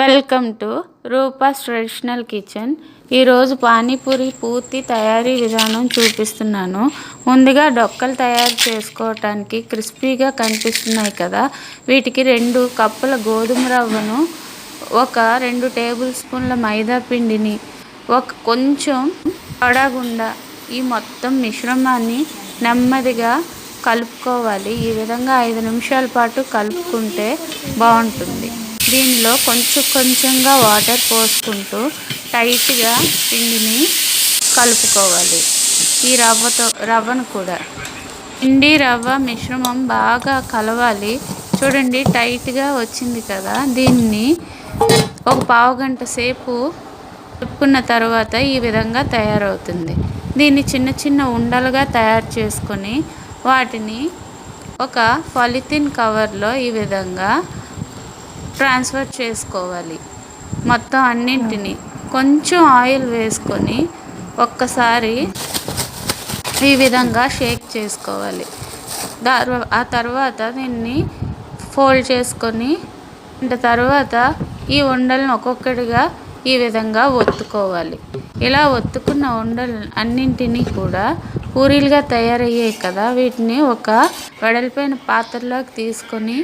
Welcome to Roopa's traditional kitchen. ఈరోజు పానీపూరి పూర్తి తయారీ విధానం చూపిస్తున్నాను. ముందుగా డొక్కలు తయారు చేసుకోవటానికి క్రిస్పీగా కనిపిస్తున్నాయి కదా. వీటికి రెండు కప్పుల గోధుమ రవ్వను ఒక రెండు టేబుల్ స్పూన్ల మైదా పిండిని ఒక కొంచెం పడగుండా ఈ మొత్తం మిశ్రమాన్ని నెమ్మదిగా కలుపుకోవాలి. ఈ విధంగా ఐదు నిమిషాల పాటు కలుపుకుంటే బాగుంటుంది. దీనిలో కొంచెం కొంచెంగా వాటర్ పోసుకుంటూ టైట్గా పిండిని కలుపుకోవాలి. ఈ రవ్వతో రవ్వను కూడా. పిండి రవ్వ మిశ్రమం బాగా కలవాలి. చూడండి టైట్గా వచ్చింది కదా. దీన్ని ఒక పావు గంట సేపు కలుపుకున్న తర్వాత ఈ విధంగా తయారవుతుంది. దీన్ని చిన్న చిన్న ఉండలుగా తయారు చేసుకొని వాటిని ఒక పాలిథిన్ కవర్లో ఈ విధంగా ట్రాన్స్ఫర్ చేసుకోవాలి. మొత్తం అన్నింటినీ కొంచెం ఆయిల్ వేసుకొని ఒక్కసారి ఈ విధంగా షేక్ చేసుకోవాలి. ఆ తర్వాత దీన్ని ఫోల్డ్ చేసుకొని తర్వాత ఈ ఉండలను ఒక్కొక్కటిగా ఈ విధంగా ఒత్తుకోవాలి. ఇలా ఒత్తుకున్న ఉండలు అన్నింటినీ కూడా పూరీలుగా తయారయ్యాయి కదా. వీటిని ఒక వెడల్పైన పాత్రలోకి తీసుకొని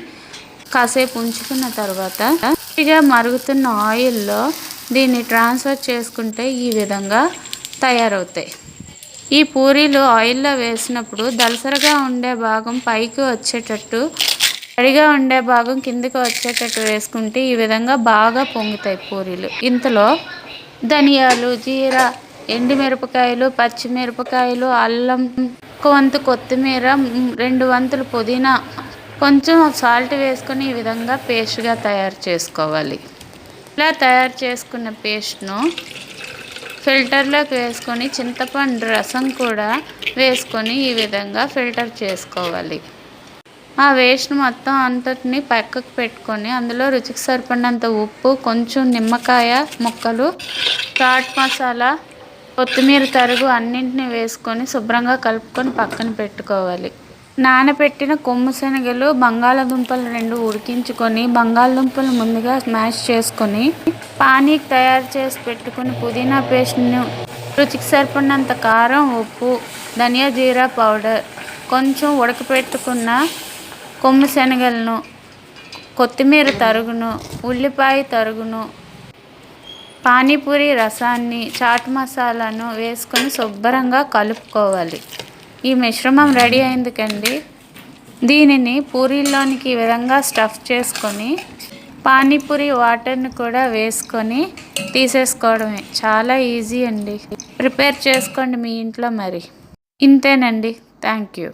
కాసేపు ఉంచుకున్న తర్వాత ఇగా మరుగుతున్న ఆయిల్లో దీన్ని ట్రాన్స్ఫర్ చేసుకుంటే ఈ విధంగా తయారవుతాయి. ఈ పూరీలు ఆయిల్లో వేసినప్పుడు దలసరగా ఉండే భాగం పైకి వచ్చేటట్టు తడిగా ఉండే భాగం కిందకి వచ్చేటట్టు వేసుకుంటే ఈ విధంగా బాగా పొంగుతాయి పూరీలు. ఇంతలో ధనియాలు జీరా ఎండుమిరపకాయలు పచ్చిమిరపకాయలు అల్లం ఒక వంతు కొత్తిమీర రెండు వంతులు పుదీనా కొంచెం సాల్ట్ వేసుకొని ఈ విధంగా పేస్ట్గా తయారు చేసుకోవాలి. ఇలా తయారు చేసుకున్న పేస్ట్ను ఫిల్టర్లోకి వేసుకొని చింతపండు రసం కూడా వేసుకొని ఈ విధంగా ఫిల్టర్ చేసుకోవాలి. ఆ వేస్ట్ మొత్తం అంతటిని పక్కకు పెట్టుకొని అందులో రుచికి సరిపడినంత ఉప్పు కొంచెం నిమ్మకాయ ముక్కలు చాట్ మసాలా కొత్తిమీర తరుగు అన్నింటినీ వేసుకొని శుభ్రంగా కలుపుకొని పక్కన పెట్టుకోవాలి. నానబెట్టిన కొమ్ము శనగలు బంగాళదుంపలు రెండు ఉడికించుకొని బంగాళదుంపలు ముందుగా స్మాష్ చేసుకొని పానీకి తయారు చేసి పెట్టుకుని పుదీనా పేస్ట్ను రుచికి సరిపడినంత కారం ఉప్పు ధనియా జీరా పౌడర్ కొంచెం ఉడకపెట్టుకున్న కొమ్ము శనగలను కొత్తిమీర తరుగును ఉల్లిపాయ తరుగును పానీపూరి రసాన్ని చాట్ మసాలాను వేసుకొని శుభ్రంగా కలుపుకోవాలి. ఈ మిశ్రమం రెడీ అయిందికండి. దీనిని పూరీలోనికి ఈ విధంగా స్టఫ్ చేసుకొని పానీపూరి వాటర్ని కూడా వేసుకొని తీసేసుకోవడమే. చాలా ఈజీ అండి. ప్రిపేర్ చేసుకోండి మీ ఇంట్లో మరి. ఇంతేనండి. Thank you.